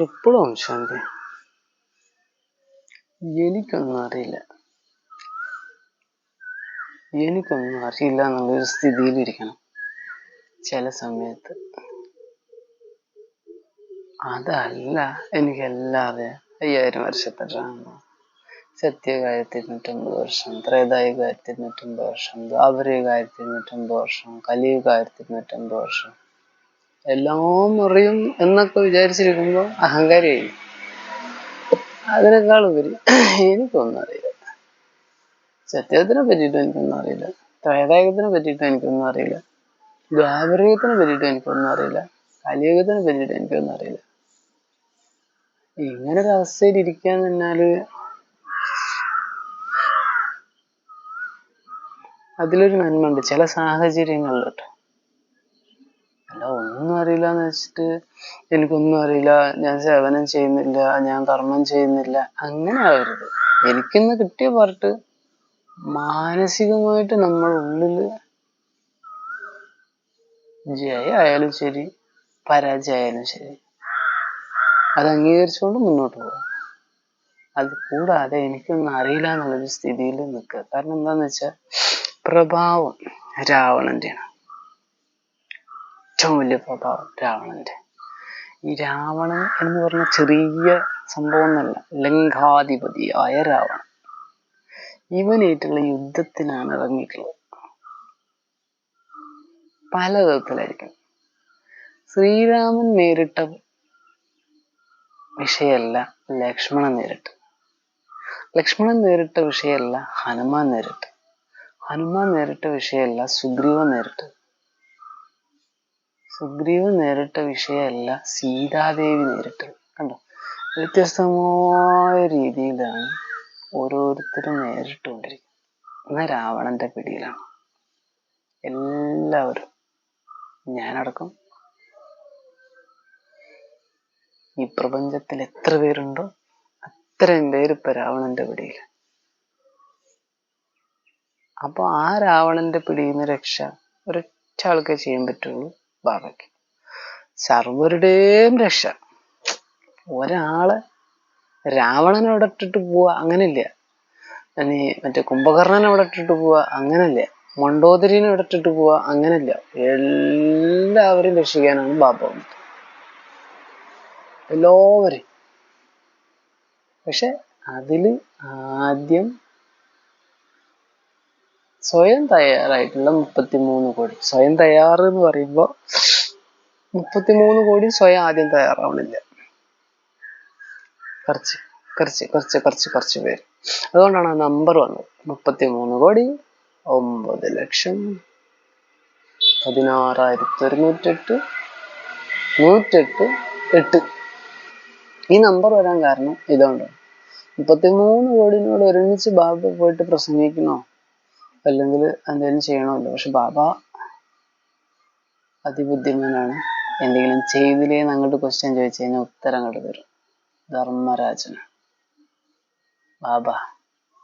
Triple ഓം ശാന്തി എനിക്കൊന്നും അറിയില്ല. എനിക്കൊന്നും അറിയില്ല എന്നുള്ളൊരു സ്ഥിതിയിലിരിക്കണം ചില സമയത്ത്. അതല്ല എനിക്കെല്ലാം അറിയാം അയ്യായിരം വർഷത്തെ ഡ്രാമ സത്യകാര്യത്തിൽ നൂറ്റമ്പത് വർഷം ത്രേതായുഗ ആയിരത്തി ഇരുന്നൂറ്റമ്പത് വർഷം ദ്വാപരയുഗ ആയിരത്തി ഇരുന്നൂറ്റമ്പത് വർഷം കലിയുഗ ആയിരത്തി ഇരുന്നൂറ്റമ്പത് വർഷം. എല്ലാം അറിയും എന്നൊക്കെ വിചാരിച്ചിരിക്കുമ്പോൾ അഹങ്കാരിയായി. അതിനേക്കാൾ ഉപരി എനിക്കൊന്നും അറിയില്ല സത്യത്തിനെ പറ്റിയിട്ട് എനിക്കൊന്നും അറിയില്ല. ത്രേതായുഗത്തിനെ പറ്റിയിട്ട് എനിക്കൊന്നും അറിയില്ല. ദ്വാപരയുഗത്തിനെ പറ്റിയിട്ട് എനിക്കൊന്നും അറിയില്ല. കലിയുഗത്തിനെ പറ്റിയിട്ട് എനിക്കൊന്നും അറിയില്ല. ഇങ്ങനെ ഒരു അവസ്ഥയിൽ ഇരിക്കാൻ നിന്നാൽ അതിലൊരു നന്മ ഉണ്ട് ചില സാഹചര്യങ്ങളിൽ അല്ല ഒന്നും അറിയില്ല എന്ന് വെച്ചിട്ട് എനിക്കൊന്നും അറിയില്ല. ഞാൻ സേവനം ചെയ്യുന്നില്ല. ഞാൻ കർമ്മം ചെയ്യുന്നില്ല. അങ്ങനെ ആവരുത്. എനിക്കിന്ന് കിട്ടിയ പാർട്ട് മാനസികമായിട്ട് നമ്മൾ ഉള്ളിൽ ജയായാലും ശരി പരാജയമായാലും ശരി അത് അംഗീകരിച്ചുകൊണ്ട് മുന്നോട്ട് പോകാം. അത് കൂടാതെ എനിക്കൊന്നും അറിയില്ല എന്നുള്ളൊരു സ്ഥിതിയിൽ നിൽക്കുക. കാരണം എന്താന്ന് വെച്ചാൽ പ്രഭാവം രാവണന്റെയാണ്. ഏറ്റവും വലിയ പ്രഭാവം ഈ രാവണൻ എന്ന് പറഞ്ഞ ചെറിയ സംഭവം എന്നല്ല ലങ്കാധിപതിയായ രാവണൻ. ഇവനായിട്ടുള്ള യുദ്ധത്തിനാണ് ഇറങ്ങിയിട്ടുള്ളത്. പല തരത്തിലായിരിക്കും. ശ്രീരാമൻ നേരിട്ട വിഷയല്ല ലക്ഷ്മണൻ നേരിട്ട് ലക്ഷ്മണൻ നേരിട്ട വിഷയല്ല ഹനുമാൻ നേരിട്ട് ഹനുമാൻ നേരിട്ട വിഷയല്ല സുഗ്രീവൻ നേരിട്ട് സുഗ്രീവൻ നേരിട്ട വിഷയമല്ല സീതാദേവി നേരിട്ടത്. കണ്ടോ? വ്യത്യസ്തമായ രീതിയിലാണ് ഓരോരുത്തരും നേരിട്ടുകൊണ്ടിരിക്കുന്നത്. എന്നാൽ രാവണന്റെ പിടിയിലാണ്. എല്ലാവരും. ഞാനടക്കം. ഈ പ്രപഞ്ചത്തിൽ എത്ര പേരുണ്ടോ അത്രയും പേര് ഇപ്പൊ രാവണന്റെ പിടിയിൽ അപ്പൊ ആ രാവണന്റെ പിടിയിൽ നിന്ന് രക്ഷ ഒരൊറ്റ ആൾക്കേ ചെയ്യാൻ പറ്റുള്ളൂ. ബാബയ്ക്ക് സർവരുടെയും രക്ഷ. ഒരാൾ രാവണനെ അവിടെ ഇട്ടിട്ട് പോവുക അങ്ങനില്ല ഇനി മറ്റേ കുംഭകർണനെ അവിടെ ഇട്ടിട്ട് പോവുക അങ്ങനല്ല മണ്ടോദരീനെ അവിടെ ഇട്ടിട്ട് പോവുക അങ്ങനല്ല എല്ലാവരും രക്ഷിക്കാനാണ് ബാബ വന്നത്. എല്ലാവരും പക്ഷെ അതിൽ ആദ്യം സ്വയം തയ്യാറായിട്ടുള്ള മുപ്പത്തിമൂന്ന് കോടി. സ്വയം തയ്യാറ് എന്ന് പറയുമ്പോൾ മുപ്പത്തിമൂന്ന് കോടി സ്വയം ആദ്യം തയ്യാറാവണില്ല. കുറച്ച് കുറച്ച് കുറച്ച് കുറച്ച് കുറച്ച് പേര്. അതുകൊണ്ടാണ് ആ നമ്പർ വന്നത്. മുപ്പത്തി മൂന്ന് കോടി ഒമ്പത് ലക്ഷം പതിനാറായിരത്തി ഒരുന്നൂറ്റെട്ട് നൂറ്റെട്ട് എട്ട്. ഈ നമ്പർ വരാൻ കാരണം ഇതുകൊണ്ടാണ്. മുപ്പത്തി മൂന്ന് കോടിനോട് ഒരുമിച്ച് ബാബ പോയിട്ട് പ്രസംഗിക്കണോ? അല്ലെങ്കിൽ എന്തെങ്കിലും ചെയ്യണമല്ലോ. പക്ഷെ ബാബ അതിബുദ്ധിമാനാണ്. എന്തെങ്കിലും ചെയ്തില്ലേ അങ്ങോട്ട് ക്വസ്റ്റ്യൻ ചോദിച്ചു കഴിഞ്ഞാൽ ഉത്തരം അങ്ങോട്ട് തരും. ധർമ്മരാജന് ബാബ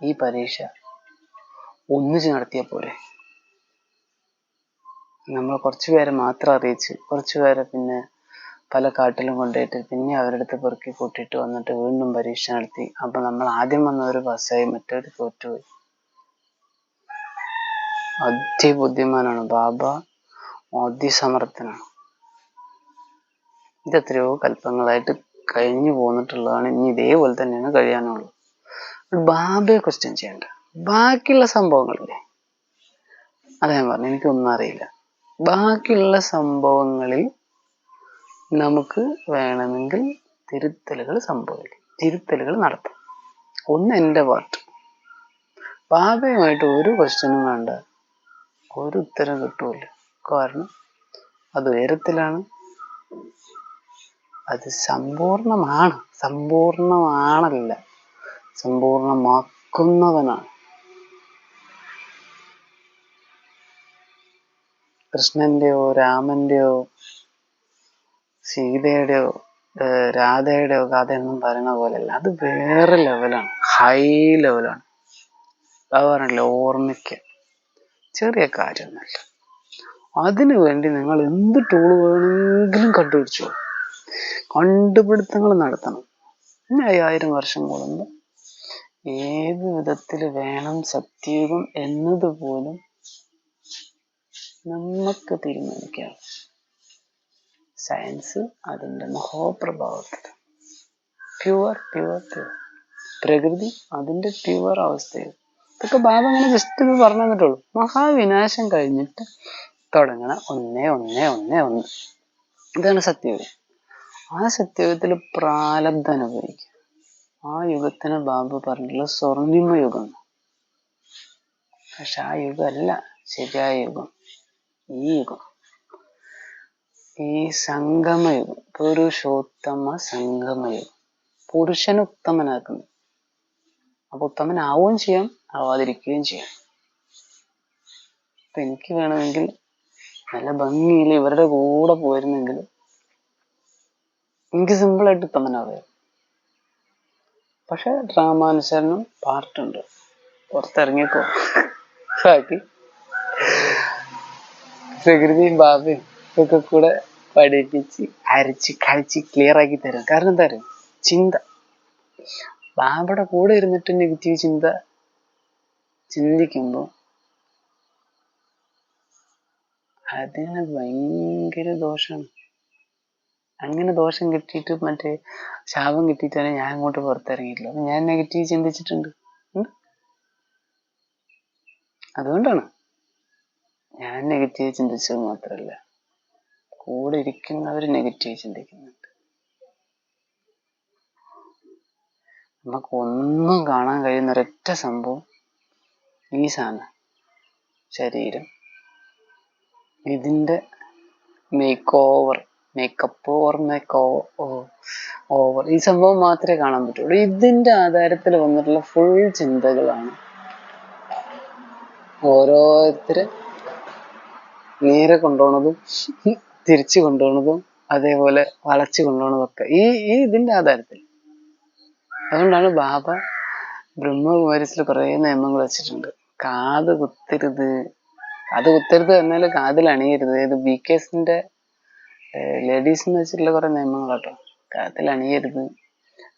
ഈ പരീക്ഷ ഒന്നിച്ച് നടത്തിയ പോലെ നമ്മൾ കുറച്ചു പേരെ മാത്രം അറിയിച്ച് കുറച്ചു പേരെ പിന്നെ പല കാട്ടിലും കൊണ്ടുപോയിട്ട് പിന്നെ അവരുടെ അടുത്ത് പെറുക്കി കൂട്ടിയിട്ട് വന്നിട്ട് വീണ്ടും പരീക്ഷ നടത്തി. അപ്പൊ നമ്മൾ ആദ്യം വന്നവർ പാസ്സായി മറ്റവർ തോറ്റുപോയി. അതിബുദ്ധിമാനാണ്. ബാബ അതിസമർത്ഥനാണ്. ഇത് എത്രയോ കൽപ്പങ്ങളായിട്ട് കഴിഞ്ഞു പോന്നിട്ടുള്ളതാണ്. ഇനി ഇതേപോലെ തന്നെയാണ് കഴിയാനുള്ളത്. ബാബയെ ക്വസ്റ്റ്യൻ ചെയ്യണ്ട. ബാക്കിയുള്ള സംഭവങ്ങളില്ലേ? അതാ ഞാൻ പറഞ്ഞു എനിക്കൊന്നും അറിയില്ല. ബാക്കിയുള്ള സംഭവങ്ങളിൽ നമുക്ക് വേണമെങ്കിൽ തിരുത്തലുകൾ സംഭവിക്കും. തിരുത്തലുകൾ നടത്താം. ഒന്ന് എന്റെ പാർട്ട് ബാബയുമായിട്ട് ഒരു ക്വസ്റ്റ്യനും വേണ്ട. ഒരു ഉത്തരം കിട്ടൂല. കാരണം അത് ഉയരത്തിലാണ്. അത് സമ്പൂർണമാണ്. സമ്പൂർണമാണല്ല. സമ്പൂർണമാക്കുന്നവനാണ്. കൃഷ്ണന്റെയോ രാമന്റെയോ സീതയുടെയോ രാധയുടെയോ രാധയുടെയോ കഥയൊന്നും പറയുന്ന പോലെയല്ല. അത് വേറെ ലെവലാണ് ഹൈ ലെവലാണ് അത് പറഞ്ഞില്ല ചെറിയ കാര്യമൊന്നുമല്ല അതിനു വേണ്ടി നിങ്ങൾ എന്ത് ടൂൾ വേണമെങ്കിലും കണ്ടുപിടിച്ചു. കണ്ടുപിടുത്തങ്ങൾ നടത്തണം. ഇനി അയ്യായിരം വർഷം കൊണ്ട് ഏത് വിധത്തിൽ വേണം സത്യയുഗം എന്നതുപോലും നമുക്ക് തീരുമാനിക്കാം. സയൻസ് അതിന്റെ മഹോപ്രഭാവത്തിൽ. പ്യുവർ പ്യുവർ പ്യുവർ പ്രകൃതി അതിന്റെ പ്യുവർ അവസ്ഥയിൽ. ഇതൊക്കെ ബാബ അങ്ങനെ ജസ്റ്റ് ഇത് പറഞ്ഞു തന്നിട്ടുള്ളൂ. മഹാവിനാശം കഴിഞ്ഞിട്ട് തുടങ്ങണ. ഒന്നേ ഒന്നേ ഒന്നേ ഒന്ന്. ഇതാണ് സത്യയുഗം. ആ സത്യയുഗത്തിൽ പ്രാലബ്ധ അനുഭവിക്കുക ആ യുഗത്തിന് ബാബ പറഞ്ഞിട്ടുള്ള സ്വർണിമ യുഗം. പക്ഷെ ആ യുഗമല്ല. ശരിയായ യുഗം. ഈ യുഗം. ഈ സംഗമയുഗം പുരുഷോത്തമ സംഗമയുഗം പുരുഷനെ ഉത്തമനാക്കുന്നു അപ്പൊ ഉത്തമനാവുകയും ചെയ്യാം. ആവാതിരിക്കുകയും ചെയ്യാം. അപ്പൊ എനിക്ക് വേണമെങ്കിൽ നല്ല ഭംഗിയിൽ ഇവരുടെ കൂടെ പോയിരുന്നെങ്കിൽ എനിക്ക് സിമ്പിളായിട്ട് ഉത്തമനാവുക പക്ഷെ ഡ്രാമാനുസരണം പാർട്ടുണ്ട് പുറത്തിറങ്ങിയപ്പോ ബാക്കി പ്രകൃതിയും ബാബയും ഒക്കെ കൂടെ പഠിപ്പിച്ച് അരച്ച് കഴിച്ച് ക്ലിയർ ആക്കി തരും. കാരണം എന്താ അറിയോ? ചിന്ത. ബാബയുടെ കൂടെ ഇരുന്നിട്ട് നെഗറ്റീവ് ചിന്ത ചിന്തിക്കുമ്പോൾ അതിന് ഭയങ്കര ദോഷമാണ് അങ്ങനെ ദോഷം കിട്ടിയിട്ട് മറ്റേ ശാപം കിട്ടിയിട്ടാണ് ഞാൻ അങ്ങോട്ട് പുറത്തിറങ്ങിയിട്ടില്ല. അപ്പൊ ഞാൻ നെഗറ്റീവ് ചിന്തിച്ചിട്ടുണ്ട്. അതുകൊണ്ടാണ്. ഞാൻ നെഗറ്റീവ് ചിന്തിച്ചത് മാത്രമല്ല കൂടെ ഇരിക്കുന്നവർ നെഗറ്റീവ് ചിന്തിക്കുന്നുണ്ട്. നമുക്ക് ഒന്നും കാണാൻ കഴിയുന്ന ഒരൊറ്റ സംഭവം ഈ സാധനം ശരീരം. ഇതിന്റെ makeover makeup or makeover ഈ സംഭവം മാത്രമേ കാണാൻ പറ്റുള്ളൂ. ഇതിന്റെ ആധാരത്തിൽ വന്നിട്ടുള്ള ഫുൾ ചിന്തകളാണ് ഓരോരുത്തര് നേരെ കൊണ്ടുപോണതും തിരിച്ചു കൊണ്ടുപോണതും അതേപോലെ വളച്ചു കൊണ്ടുപോണതും ഒക്കെ ഈ ഈ ഇതിന്റെ ആധാരത്തിൽ. അതുകൊണ്ടാണ് ബാബ ബ്രഹ്മകുമാരിസിൽ കുറേ നിയമങ്ങൾ വെച്ചിട്ടുണ്ട്. കാത് കുത്തരുത്. അത് കുത്തരുത് എന്നാൽ കാതിൽ അണിയരുത്. ഇത് ബി കെ കേസിന്റെ ലേഡീസിന് വെച്ചിട്ടുള്ള കുറെ നിയമങ്ങളാട്ടോ. കാതിൽ അണിയരുത്.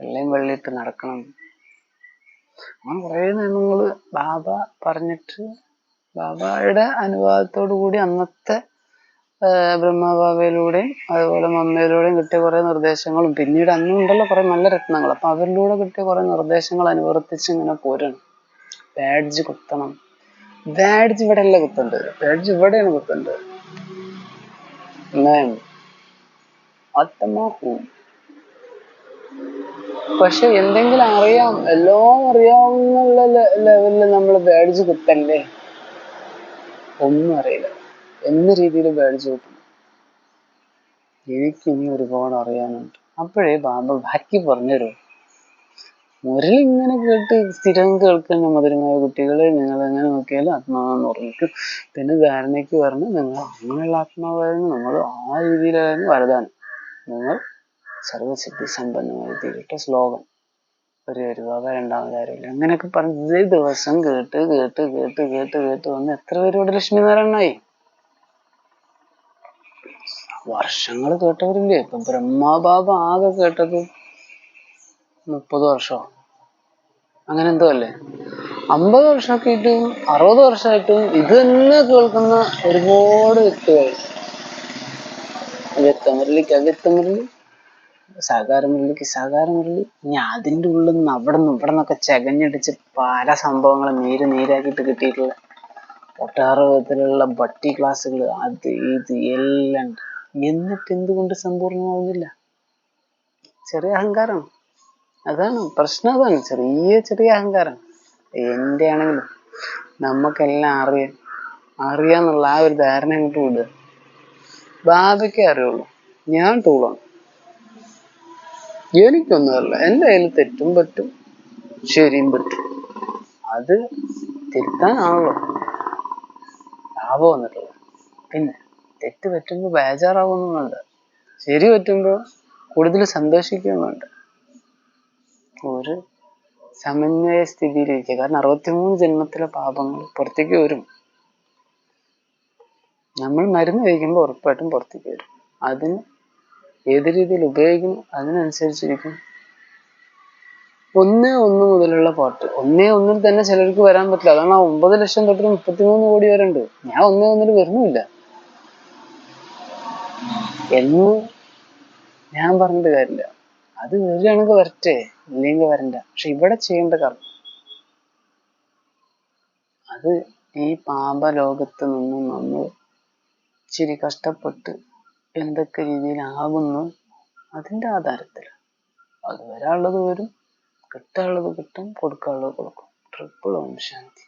വെള്ളയും വെള്ളിയിട്ട് നടക്കണം. അങ്ങനെ കുറേ നിയമങ്ങൾ ബാബ പറഞ്ഞിട്ട് ബാബയുടെ അനുവാദത്തോടു കൂടി അന്നത്തെ ബ്രഹ്മബാബയിലൂടെയും അതുപോലെ മമ്മയിലൂടെയും കിട്ടിയ കുറെ നിർദ്ദേശങ്ങളും. പിന്നീട് അന്നും ഉണ്ടല്ലോ കുറെ നല്ല രത്നങ്ങൾ. അപ്പൊ അവരിലൂടെ കിട്ടിയ കുറെ നിർദ്ദേശങ്ങൾ അനുവർത്തിച്ച് ഇങ്ങനെ പോരണം. ബാഡ്ജ് കുത്തണം. ബാഡ്ജ് ഇവിടെ അല്ല കുത്തേണ്ടത്? ബാഡ്ജ് ഇവിടെയാണ് കുത്തേണ്ടത്. അത്തമാക്കും പക്ഷെ എന്തെങ്കിലും അറിയാം. എല്ലാം അറിയാവുന്ന ലെവലിൽ നമ്മൾ ബാഡ്ജ് കുത്തല്ലേ ഒന്നും അറിയില്ല. എന്ന രീതിയിൽ കുത്തണം എനിക്ക് ഇനി ഒരുപാട് അറിയാനുണ്ട്. അപ്പോഴേ ബാബ ബാക്കി പറഞ്ഞുതരും. മുരളി ഇങ്ങനെ കേട്ട് സ്ഥിരം കേൾക്കുന്ന മധുരമായ കുട്ടികളെ നിങ്ങൾ എങ്ങനെ നോക്കിയാലും ആത്മാവെന്ന് ഓർമ്മിക്കും പിന്നെ ധാരണയ്ക്ക് പറഞ്ഞ് നിങ്ങൾ അങ്ങനെയുള്ള ആത്മാവായിരുന്നു നമ്മൾ ആ രീതിയിലായിരുന്നു വരതാണ് നിങ്ങൾ സർവസിദ്ധി സമ്പന്നമായി തീരട്ടെ ശ്ലോകം. ഒരു വക രണ്ടാമത് ആരുമില്ല അങ്ങനെയൊക്കെ പറഞ്ഞ് ദിവസം കേട്ട് കേട്ട് കേട്ട് കേട്ട് കേട്ട് വന്ന് എത്ര പേരോട് ലക്ഷ്മി നാരായണനായി? വർഷങ്ങൾ കേട്ടവരില്ലേ? ഇപ്പൊ ബ്രഹ്മബാബ ആകെ കേട്ടത് മുപ്പത് വർഷമോ അങ്ങനെ എന്തോ അല്ലേ? അമ്പത് വർഷമൊക്കെ ആയിട്ടും അറുപത് വർഷമായിട്ടും ഇത് തന്നെ കേൾക്കുന്ന ഒരുപാട് വ്യക്തികൾ. വ്യക്തമുരളിക്ക് അവ്യക്തമുരളി സാകാരമുരളിക്ക് സാകാരമുരളി ഇനി അതിന്റെ ഉള്ളിൽ നിന്ന് അവിടെ നിന്ന് ഇവിടെ നിന്നൊക്കെ ചകഞ്ഞടിച്ച് പല സംഭവങ്ങളും നീര് നീരാക്കിയിട്ട് കിട്ടിയിട്ടുള്ള ഒട്ടേറെ വിധത്തിലുള്ള ബട്ടി ക്ലാസ്സുകൾ അത് ഇത് എല്ലാം ഉണ്ട് എന്നിട്ട് എന്തുകൊണ്ട് സമ്പൂർണമാവുന്നില്ല? ചെറിയ അഹങ്കാരം. അതാണ് പ്രശ്നം അതാണ് ചെറിയ ചെറിയ അഹങ്കാരം. എന്റെ ആണെങ്കിലും നമുക്കെല്ലാം അറിയാം. അറിയാന്നുള്ള ആ ഒരു ധാരണ അങ്ങോട്ട് വിടുക. ബാബയ്ക്കേ അറിയുള്ളൂ. ഞാൻ ടൂളാണ് എനിക്കൊന്നുമല്ല. എന്റെ കയ്യിൽ തെറ്റും പറ്റും ശരിയും പറ്റും. അത് തിരുത്താനാണല്ലോ. ലാഭം വന്നിട്ടുള്ളത്. പിന്നെ തെറ്റ് പറ്റുമ്പോൾ ബേജാറാവുന്നുണ്ട്. ശരി പറ്റുമ്പോൾ കൂടുതൽ സന്തോഷിക്കുന്നുണ്ട്. ഒരു സമന്വയ സ്ഥിതിയിലിരിക്കുക. കാരണം അറുപത്തിമൂന്ന് ജന്മത്തിലെ പാപങ്ങൾ പുറത്തേക്ക് വരും. നമ്മൾ മരുന്ന് കഴിക്കുമ്പോൾ ഉറപ്പായിട്ടും പുറത്തേക്ക് വരും. അതിന് ഏത് രീതിയിൽ ഉപയോഗിക്കുന്നു അതിനനുസരിച്ചിരിക്കും. ഒന്നേ ഒന്ന് മുതലുള്ള പാട്ട്. ഒന്നേ ഒന്നിൽ തന്നെ ചിലർക്ക് വരാൻ പറ്റില്ല. അതാണ് ആ ഒമ്പത് ലക്ഷം തൊട്ട് മുപ്പത്തിമൂന്ന് കോടി വരെ ഉണ്ട് ഞാൻ ഒന്നേ ഒന്നിൽ വരുന്നുമില്ല എന്ന്? ഞാൻ പറഞ്ഞിട്ട് കാര്യമില്ല. അത് വരികയാണെങ്കിൽ വരട്ടെ ഇല്ലെങ്കിൽ വരണ്ട. പക്ഷെ ഇവിടെ ചെയ്യേണ്ട കർമ്മം. അത് ഈ പാപ ലോകത്ത് നിന്നും നമ്മൾ ഇച്ചിരി കഷ്ടപ്പെട്ട് എന്തൊക്കെ രീതിയിലാകുന്നു അതിന്റെ ആധാരത്തിൽ അത് വരാനുള്ളത് വരും കിട്ടാനുള്ളത് കിട്ടും കൊടുക്കാനുള്ളത് കൊടുക്കും. ട്രിപ്പിൾ ഓം ശാന്തി.